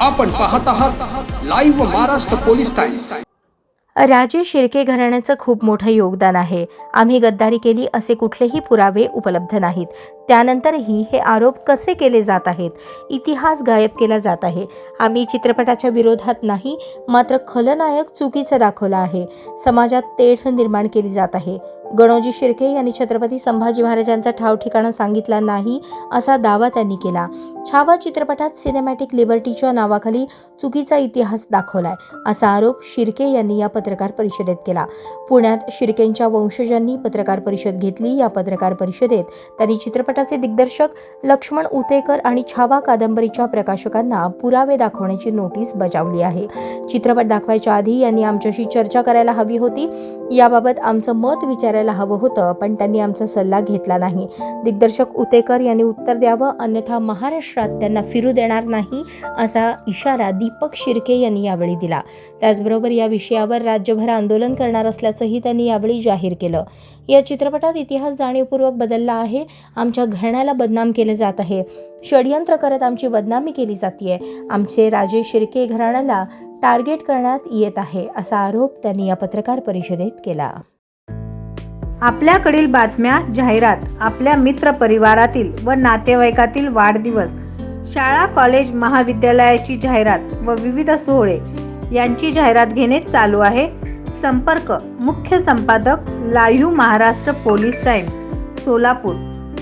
आपण पाहत आहात लाईव्ह महाराष्ट्र पोलीस टाइम्स राजे शिर्के घराण्याचं खूप मोठं योगदान आहे. आम्ही गद्दारी केली असे कुठलेही पुरावे उपलब्ध नाहीत. त्यानंतरही हे आरोप कसे केले जात आहेत? इतिहास गायब केला जात आहे. आम्ही चित्रपटाच्या विरोधात नाही मात्र खलनायक चुकीचं दाखवला आहे. समाजात तेढ निर्माण केली जात आहे. गणोजी शिर्के यांनी छत्रपती संभाजी महाराजांचा ठाव ठिकाणा सांगितला नाही असा दावा त्यांनी केला. छावा चित्रपटात सिनेमॅटिक लिबर्टीच्या नावाखाली चुकीचा इतिहास दाखवलाय असा आरोप शिर्के यांनी या पत्रकार परिषदेत केला. पुण्यात शिर्केंच्या वंशजांनी पत्रकार परिषद घेतली. या पत्रकार परिषदेत त्यांनी चित्रपट चित्रपटाचे दिग्दर्शक लक्ष्मण उतेकर आणि छावा कादंबरीच्या प्रकाशकांना पुरावे दाखवण्याची नोटीस बजावली आहे. चित्रपट दाखवायच्या आधी यांनी आमच्याशी चर्चा करायला हवी होती. याबाबत आमचं मत विचारायला हवं होतं पण त्यांनी आमचा सल्ला घेतला नाही. दिग्दर्शक उतेकर यांनी उत्तर द्यावं अन्यथा महाराष्ट्रात त्यांना फिरू देणार नाही असा इशारा दीपक शिर्के यांनी यावेळी दिला. त्याचबरोबर या विषयावर राज्यभर आंदोलन करणार असल्याचंही त्यांनी यावेळी जाहीर केलं. या चित्रपटात इतिहास जाणीवपूर्वक बदलला आहे. आमच्या घराण्याला बदनाम केले जात आहे. षडयंत्र करत आमची बदनामी केली जाते आमचे राजे शिर्के घराण्याला टार्गेट करण्यात येत आहे असा आरोप त्यांनी या पत्रकार परिषदेत केला. आपल्याकडील बातम्या जाहिरात आपल्या मित्र परिवारातील व नातेवाईकातील वाढदिवस शाळा कॉलेज महाविद्यालयाची जाहिरात व विविध सोहळे यांची जाहिरात घेणे चालू आहे. संपर्क मुख्य संपादक live Maharashtra police time Solapur.